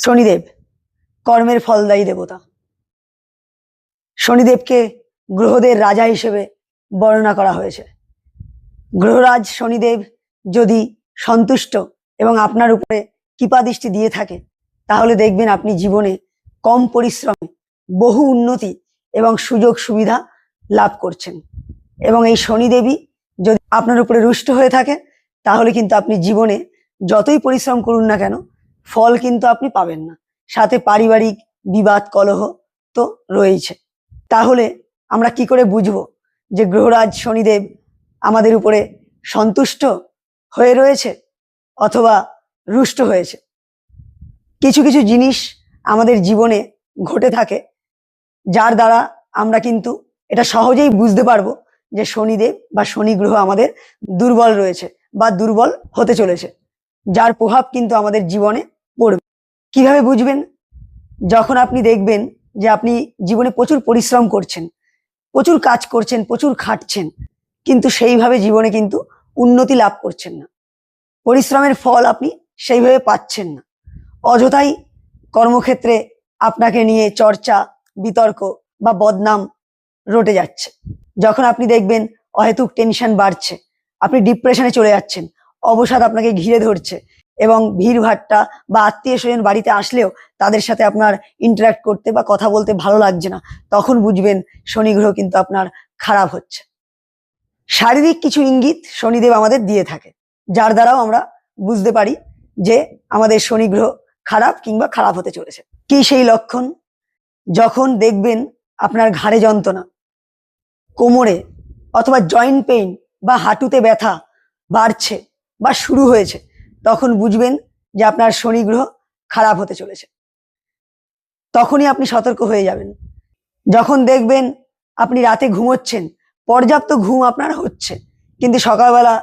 শনিদেব, কর্মের ফলদায়ী দেবতা। শনিদেবকে গ্রহদের রাজা হিসেবে বর্ণনা করা হয়েছে। গ্রহরাজ শনিদেব যদি সন্তুষ্ট এবং আপনার উপরে কৃপা দৃষ্টি দিয়ে থাকে, তাহলে দেখবেন আপনি জীবনে কম পরিশ্রমে বহু উন্নতি এবং সুযোগ সুবিধা লাভ করছেন। এবং এই শনিদেবী যদি আপনার উপরে রুষ্ট হয়ে থাকে, তাহলে কিন্তু আপনি জীবনে যতই পরিশ্রম করুন না কেন ফল কিন্তু আপনি পাবেন না। সাথে পারিবারিক বিবাদ কলহ তো রয়েছে তাহলে আমরা কি করে বুঝব যে গ্রহরাজ শনিদেব আমাদের উপরে সন্তুষ্ট হয়ে রয়েছে অথবা রুষ্ট হয়েছে? কিছু কিছু জিনিস আমাদের জীবনে ঘটে থাকে, যার দ্বারা আমরা কিন্তু এটা সহজেই বুঝতে পারব যে শনিদেব বা শনি গ্রহ আমাদের দুর্বল রয়েছে বা দুর্বল হতে চলেছে। যার প্রভাব কিন্তু আমাদের জীবনে পড়বে। কীভাবে বুঝবেন? যখন আপনি দেখবেন যে আপনি জীবনে প্রচুর পরিশ্রম করছেন, প্রচুর কাজ করছেন, প্রচুর খাটছেন, কিন্তু সেইভাবে জীবনে কিন্তু উন্নতি লাভ করছেন না। পরিশ্রমের ফল আপনি সেইভাবে পাচ্ছেন না। অযথাই কর্মক্ষেত্রে আপনাকে নিয়ে চর্চা, বিতর্ক বা বদনাম রটে যাচ্ছে। যখন আপনি দেখবেন অহেতুক টেনশন বাড়ছে, আপনি ডিপ্রেশনে চলে যাচ্ছেন অবসাদ আপনাকে ঘিরে ধরছে এবং ভিড়ভাট্টা বা আত্মীয় স্বজন বাড়িতে আসলেও তাদের সাথে আপনার ইন্টারাক্ট করতে বা কথা বলতে ভালো লাগছে না। তখন বুঝবেন শনি গ্রহ কিন্তু আপনার খারাপ হচ্ছে। শারীরিক কিছু ইঙ্গিত শনিদেব আমাদের দিয়ে থাকে, যার দ্বারাও আমরা বুঝতে পারি যে আমাদের শনি গ্রহ খারাপ কিংবা খারাপ হতে চলেছে। কি সেই লক্ষণ? যখন দেখবেন আপনার ঘাড়ে যন্ত্রণা, কোমরে অথবা জয়েন্ট পেইন বা হাঁটুতে ব্যথা বাড়ছে বা শুরু হয়েছে, তখন বুঝবেন যে আপনার শনি গ্রহ খারাপ হতে চলেছে। তখনই আপনি সতর্ক হয়ে যাবেন। যখন দেখবেন আপনি রাতে ঘুমোচ্ছেন, পর্যাপ্ত ঘুম আপনার হচ্ছে, কিন্তু সকালবেলা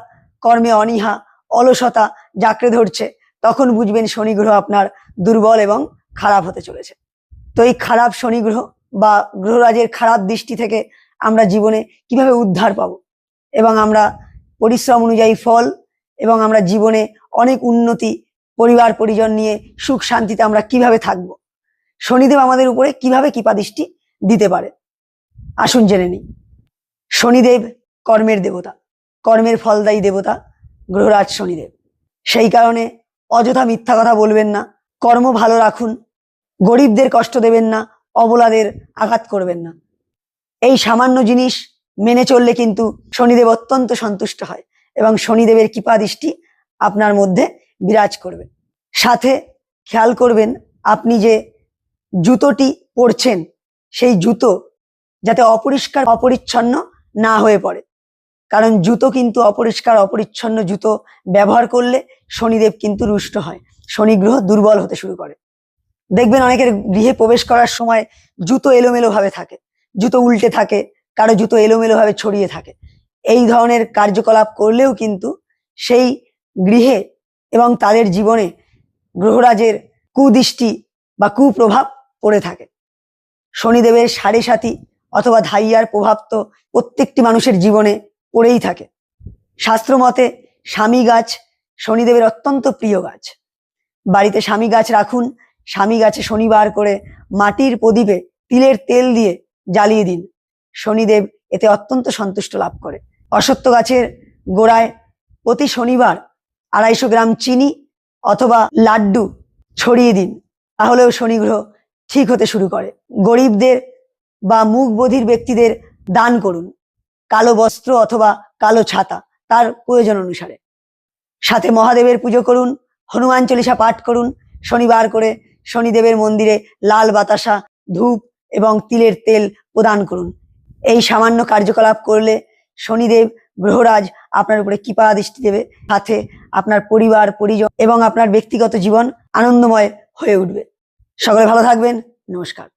কর্মে অনীহা, অলসতা জাকড়ে ধরছে, তখন বুঝবেন শনি গ্রহ আপনার দুর্বল এবং খারাপ হতে চলেছে। তো এই খারাপ শনি গ্রহ বা গ্রহরাজের খারাপ দৃষ্টি থেকে আমরা জীবনে কীভাবে উদ্ধার পাব এবং আমরা পরিশ্রম অনুযায়ী ফল এবং আমরা জীবনে অনেক উন্নতি, পরিবার, পরিজন নিয়ে সুখ শান্তিতে আমরা কীভাবে থাকব? শনিদেব আমাদের উপরে কীভাবে কৃপা দৃষ্টি দিতে পারে? আসুন জেনে নিই। শনিদেব কর্মের দেবতা, কর্মের ফলদায়ী দেবতা, গ্রহরাজ শনিদেব। সেই কারণে অযথা মিথ্যা কথা বলবেন না, কর্ম ভালো রাখুন, গরিবদের কষ্ট দেবেন না, অবলাদের আঘাত করবেন না। এই সামান্য জিনিস মেনে চললে কিন্তু শনিদেব অত্যন্ত সন্তুষ্ট হয়। এবং শনিদেবের কৃপা দৃষ্টি আপনার মধ্যে বিরাজ করবে। সাথে খেয়াল করবেন, আপনি যে জুতোটি পরছেন, সেই জুতো যাতে অপরিষ্কার, অপরিচ্ছন্ন না হয়ে পড়ে। কারণ জুতো কিন্তু অপরিষ্কার, অপরিচ্ছন্ন জুতো ব্যবহার করলে শনিদেব কিন্তু রুষ্ট হয়। শনি গ্রহ দুর্বল হতে শুরু করে। দেখবেন অনেকের গৃহে প্রবেশ করার সময় জুতো এলোমেলোভাবে থাকে। জুতো উল্টে থাকে, কারও জুতো এলোমেলো ভাবে ছড়িয়ে থাকে। এই ধরনের কার্যকলাপ করলেও কিন্তু সেই গৃহে এবং তাদের জীবনে গ্রহরাজের কুদৃষ্টি বা কুপ্রভাব পড়ে থাকে। শনিদেবের সাড়ে সাথী অথবা ধাইয়ার প্রভাব তো প্রত্যেকটি মানুষের জীবনে পড়েই থাকে। শাস্ত্র মতে স্বামী গাছ শনিদেবের অত্যন্ত প্রিয় গাছ। বাড়িতে স্বামী গাছ রাখুন, স্বামী গাছে শনিবার করে মাটির প্রদীপে তিলের তেল দিয়ে জ্বালিয়ে দিন। শনিদেব এতে অত্যন্ত সন্তুষ্ট লাভ করে। অসত্য গাছের গোড়ায় প্রতি শনিবার আড়াইশো গ্রাম চিনি অথবা লাড্ডু ছড়িয়ে দিন, তাহলেও শনিগ্রহ ঠিক হতে শুরু করে। গরিবদের বা মুখ বধির ব্যক্তিদের দান করুন, কালো বস্ত্র অথবা কালো ছাতা, তার প্রয়োজন অনুসারে। সাথে মহাদেবের পুজো করুন, হনুমান চল্লিশা পাঠ করুন, শনিবার করে শনিদেবের মন্দিরে লাল বাতাসা, ধূপ এবং তিলের তেল প্রদান করুন। এই সামান্য কার্যকলাপ করলে শনিদেব গ্রহরাজ আপনার উপরে কৃপা দৃষ্টি দেবে, সাথে আপনার পরিবার, পরিজন এবং আপনার ব্যক্তিগত জীবন আনন্দময় হয়ে উঠবে। সকলে ভালো থাকবেন। নমস্কার।